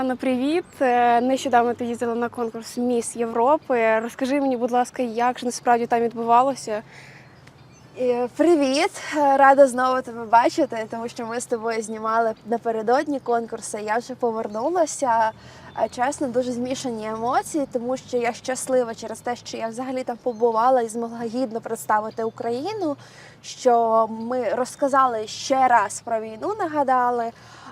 Мілана, привіт. Е, Нещодавно ти їздила на конкурс Міс Європи. Розкажи мені, будь ласка, як ж насправді там відбувалося? Е, Привіт! Е, Рада знову тебе бачити, тому що ми з тобою знімали напередодні конкурси. Я вже повернулася. Чесно, дуже змішані емоції, тому що я щаслива через те, що я взагалі там побувала і змогла гідно представити Україну. Що ми розказали ще раз про війну, нагадали.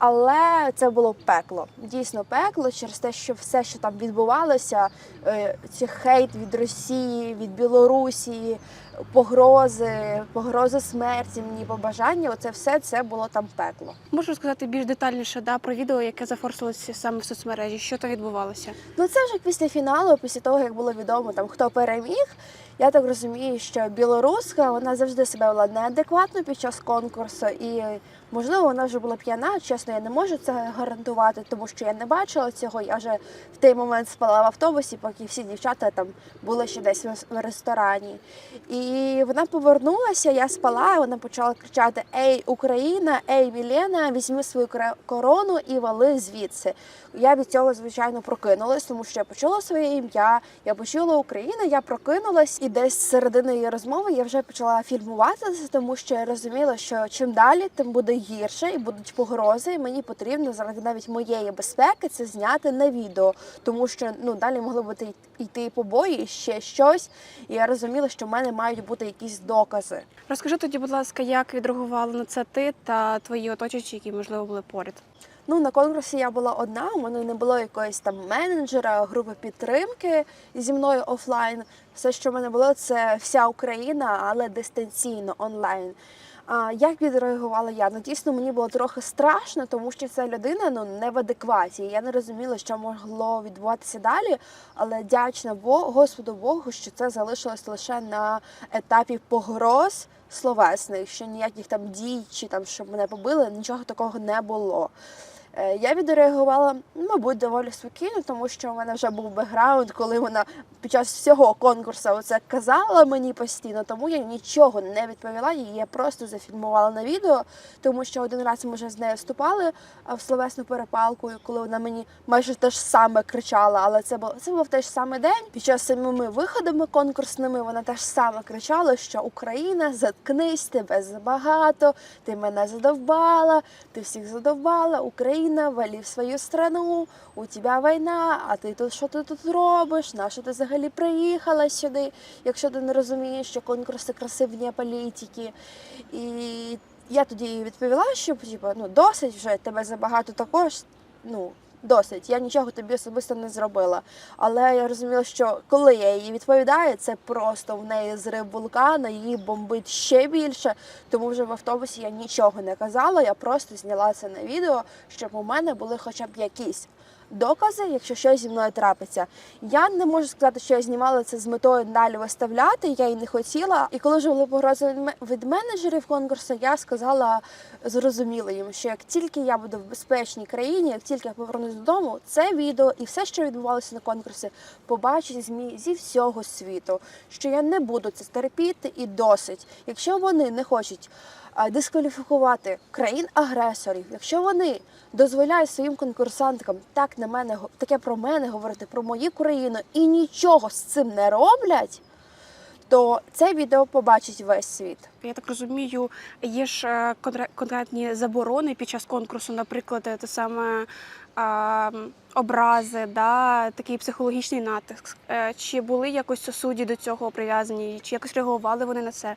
Але це було пекло, дійсно пекло через те, що все, що там відбувалося, е, ці хейт від Росії, від Білорусі, погрози, погрози смерті, мені побажання. Оце все це було там пекло. Можеш розказати більш детальніше да, про відео, яке зафорсилося саме в соцмережі? Що там відбувалося? Ну це вже після фіналу, після того як було відомо там хто переміг. Я так розумію, що білоруска вона завжди себе вела неадекватно під час конкурсу, і можливо вона вже була п'яна. Чесно, я не можу це гарантувати, тому що я не бачила цього. Я вже в той момент спала в автобусі, поки всі дівчата там були ще десь в ресторані. І вона повернулася, я спала, вона почала кричати: Ей, Україна, ей, Мілена, візьми свою корону і вали звідси. Я від цього, звичайно, прокинулась, тому що я почула своє ім'я, я почула Україну, я прокинулась, і десь з середини її розмови я вже почала фільмувати це, тому що я розуміла, що чим далі, тим буде гірше і будуть погрози. І мені потрібно заради навіть моєї безпеки це зняти на відео, тому що ну далі могли бути йти побої, ще щось. І я розуміла, що в мене мають бути якісь докази. Розкажи тоді, будь ласка, як відреагували на це ти та твої оточуючі, які можливо були поряд? Ну на конкурсі я була одна. У мене не було якоїсь там менеджера, групи підтримки зі мною офлайн. Все, що в мене було, це вся Україна, але дистанційно онлайн. Як відреагувала я? Ну дійсно мені було трохи страшно, тому що ця людина ну не в адекваті. Я не розуміла, що могло відбуватися далі. Але дячна Господу Богу, що це залишилось лише на етапі погроз словесних, що ніяких там дій чи там щоб мене побили, нічого такого не було. Е, Я відреагувала, мабуть, доволі спокійно, тому що в мене вже був бекграунд, коли вона під час всього конкурсу оце казала мені постійно, тому я нічого не відповіла їй. Я просто зафільмувала на відео, тому що один раз ми вже з нею вступали в словесну перепалку, коли вона мені майже те ж саме кричала, але це був це був той ж самий день. Під час самими виходами конкурсними вона теж саме кричала, що Україна, заткнись, тебе забагато, ти мене задовбала, ти всіх задовбала, Україна, валі в свою страну, у тебе війна, а ти тут що ти тут робиш? На що ти взагалі приїхала сюди, якщо ти не розумієш, що конкурси краси вне політики. І я тоді відповіла, що типу, ну досить вже тебе забагато також. Ну досить. Я нічого тобі особисто не зробила. Але я розуміла, що коли я їй відповідаю, це просто в неї зрив вулкана, її бомбить ще більше. Тому вже в автобусі я нічого не казала. Я просто зняла це на відео, щоб у мене були хоча б якісь. Докази, якщо щось зі мною трапиться, я не можу сказати, що я знімала це з метою далі виставляти. Я і не хотіла. І коли вже були погрози від менеджерів конкурсу, я сказала зрозуміло їм, що як тільки я буду в безпечній країні, як тільки я повернусь додому, це відео і все, що відбувалося на конкурсі, побачить змі зі всього світу. Що я не буду це терпіти і досить. Якщо вони не хочуть дискваліфікувати країн-агресорів, якщо вони дозволяють своїм конкурсантам так на мене таке про мене говорити, про мою країну і нічого з цим не роблять, то це відео побачить весь світ. Я так розумію, є ж е, конкретні заборони під час конкурсу, наприклад, те саме а, образи, да, такий психологічний натиск. Е, Чи були якось судді до цього прив'язані, чи якось реагували вони на це?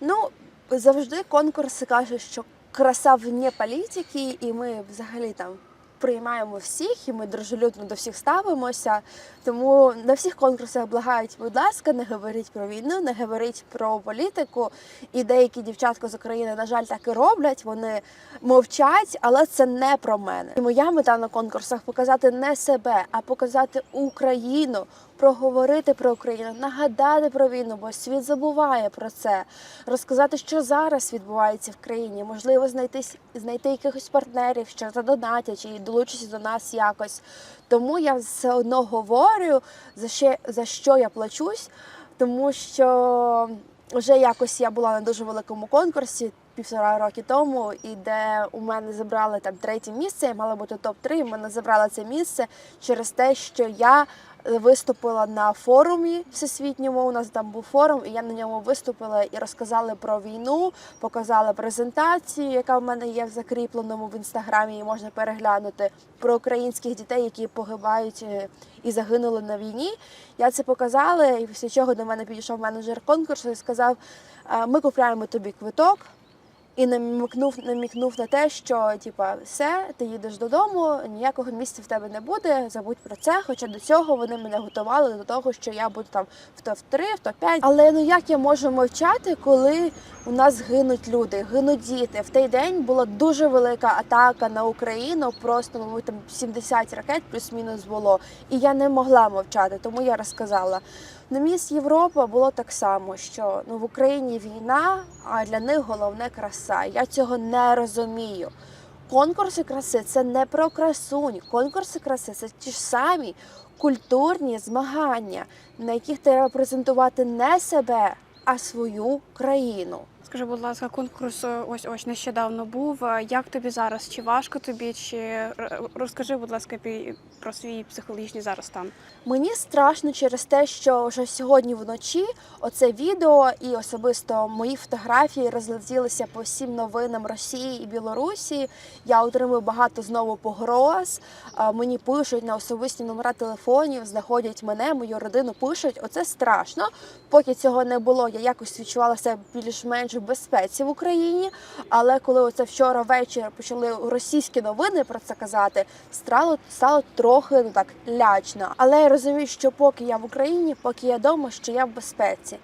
Ну, завжди конкурси кажуть, що краса вне політики, і ми взагалі там приймаємо всіх, і ми дружелюбно до всіх ставимося. Тому на всіх конкурсах благають, будь ласка, не говоріть про війну, не говоріть про політику. І деякі дівчатка з України, на жаль, так і роблять. Вони мовчать, але це не про мене. І моя мета на конкурсах показати не себе, а показати Україну, проговорити про Україну, нагадати про війну, бо світ забуває про це, розказати, що зараз відбувається в країні. Можливо, знайти знайти якихось партнерів, що задонатять і долучаться до нас якось. Тому я все одно говорю за ще за що я плачусь, тому що вже якось я була на дуже великому конкурсі. півтора роки тому, і де у мене забрали там третє місце, я мала бути топ-3, і мене забрали це місце через те, що я виступила на форумі всесвітньому. У нас там був форум, і я на ньому виступила і розказала про війну, показала презентацію, яка в мене є в закріпленому в інстаграмі, і можна переглянути про українських дітей, які погибають е, і загинули на війні. Я це показала, і після чого до мене підійшов менеджер конкурсу і сказав: «Е, ми купляємо тобі квиток. І намікнув, намікнув на те, що типа все, ти їдеш додому, ніякого місця в тебе не буде, забудь про це. Хоча до цього вони мене готували до того, що я буду там в топ-3, в топ-5. Але ну як я можу мовчати, коли у нас гинуть люди, гинуть діти? В той день була дуже велика атака на Україну, просто ну, там 70 ракет плюс-мінус було. І я не могла мовчати, тому я розказала. На міс Європа було так само, що ну в Україні війна, а для них головне краса. Я цього не розумію. Конкурси краси це не про красунь. Конкурси краси це ті ж самі культурні змагання, на яких треба презентувати не себе, а свою країну. Скажи, будь ласка, конкурс е, ось ось нещодавно був. Е, Як тобі зараз? Чи важко тобі? Чи розкажи, будь ласка, про свій психологічний зараз стан? Мені страшно через те, що вже сьогодні вночі оце відео і особисто мої фотографії розлетілися по всім новинам Росії і Білорусі. Я отримую багато знову погроз. Мені пишуть на особисті номера телефонів, знаходять мене, мою родину пишуть. Оце страшно. Поки цього не було, я якось відчувала себе більш-менш в безпеці в Україні. Але коли оце вчора ввечері почали російські новини про це казати, стало стало трохи ну так лячно. Але я розумію, що поки я в Україні, поки я вдома, що я в безпеці.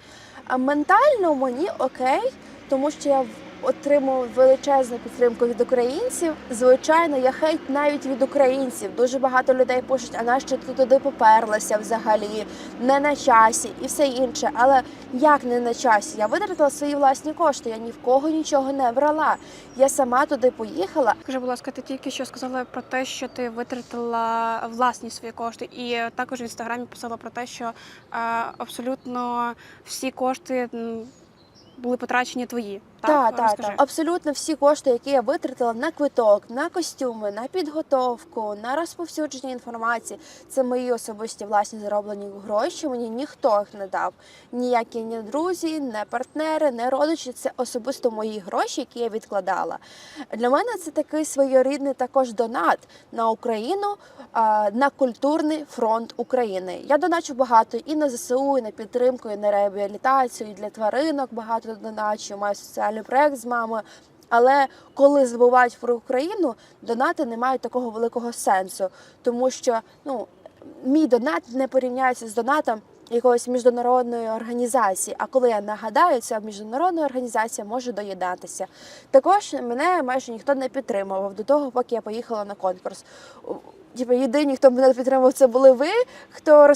А ментально мені окей, тому що я в- отримую величезну підтримку від українців. Звичайно, я хейт навіть від українців. Дуже багато людей пишуть, а нащо ти туди поперлася взагалі, не на часі і все інше. Але як не на часі? Я витратила свої власні кошти. Я ні в кого нічого не брала. Я сама туди поїхала. Скажи, будь ласка, ти тільки що сказала про те, що ти витратила власні свої кошти, і також в інстаграмі писала про те, що е, абсолютно всі кошти були потрачені твої. Так, Так, так, Абсолютно всі кошти, які я витратила на квиток, на костюми, на підготовку, на розповсюдження інформації, це мої особисті власні зароблені гроші. Мені ніхто їх не дав. Ніякі ні друзі, не партнери, не родичі. Це особисто мої гроші, які я відкладала. Для мене це такий своєрідний також донат на Україну, на культурний фронт України. Я доначу багато і на ЗСУ, і на підтримку, і на реабілітацію, і для тваринок багато доначу. Маю соціальний проект з мамою. Але коли забувають про Україну, донати не мають такого великого сенсу, тому що ну мій донат не порівняється з донатом якоїсь міжнародної організації. А коли я нагадаю, ця міжнародна організація може доєднатися. Також мене майже ніхто не підтримував до того, поки я поїхала на конкурс. Типу, єдині, хто мене підтримував, це були ви, хто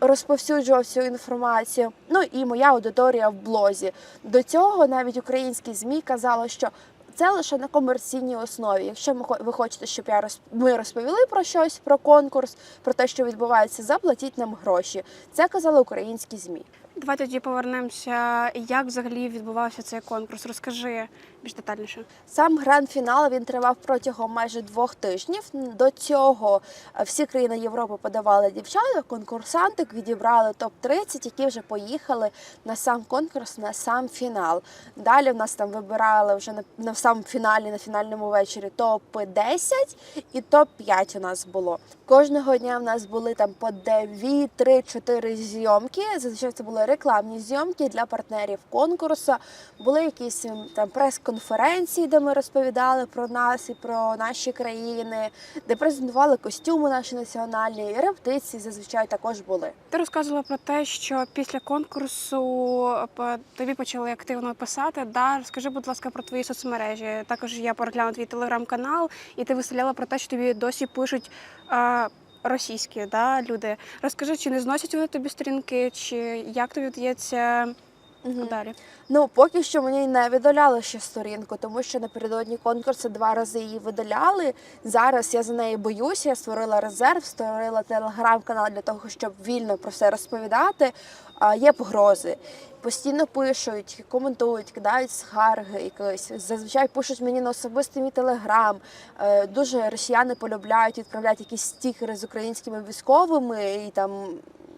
розповсюджував цю інформацію. Ну і моя аудиторія в блозі. До цього навіть українські змі казали, що це лише на комерційній основі. Якщо ви хочете, щоб я розп... ми розповіли про щось, про конкурс, про те, що відбувається, заплатіть нам гроші. Це казали українські змі. Давай тоді повернемося. Як взагалі відбувався цей конкурс? Розкажи більш детальніше. Сам гранд-фінал він тривав протягом майже двох тижнів. До цього е, всі країни Європи подавали дівчаток, конкурсантик відібрали топ 30 які вже поїхали на сам конкурс, на сам фінал. Далі в нас там вибирали вже на, на самому фіналі, на фінальному вечорі топ 10 і топ 5 у нас було. Кожного дня в нас були там по 2, 3, 4 зйомки. Зазвичай це були рекламні зйомки для партнерів конкурсу. Були якісь ем, там прес-конференції, де ми розповідали про нас і про наші країни, де презентували костюми наші національні, і репетиції зазвичай також були. Ти розказувала про те, що після конкурсу тобі почали активно писати. Да? Розкажи, будь ласка, про твої соцмережі. Також я переглянула твій телеграм-канал, і ти виставляла про те, що тобі досі пишуть. е, Російські да, люди. Розкажи, чи не зносять вони тобі сторінки, чи як тобі вдається Мгм. далі? Ну, поки що мені не видаляли ще сторінку, тому що напередодні конкурсу два рази її видаляли. Зараз я за неї боюся. Я створила резерв, створила телеграм-канал для того, щоб вільно про все розповідати. А є погрози. Постійно пишуть, коментують, кидають скарги якось. Зазвичай пишуть мені на особистий мій телеграм. Е, Дуже росіяни полюбляють відправляти якісь стікери з українськими військовими і там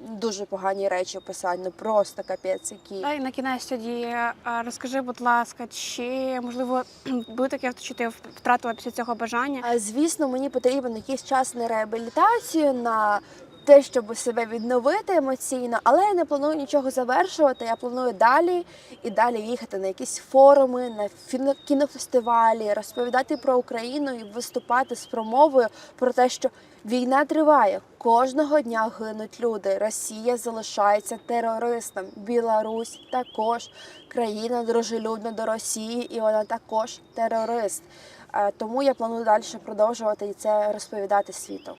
дуже погані речі писати. Ну просто капець які. Дай на кінець тоді розкажи, будь ласка, чи можливо було таке, що ти втратила після цього бажання? Звісно, мені потрібен якийсь час на реабілітацію, на те, щоб себе відновити емоційно, але я не планую нічого завершувати. Я планую далі і далі їхати на якісь форуми, на кінофестивалі, розповідати про Україну і виступати з промовою про те, що війна триває. Кожного дня гинуть люди. Росія залишається терористом. Білорусь також країна дружелюбна до Росії, і вона також терорист. Е, Тому я планую далі продовжувати це розповідати світу.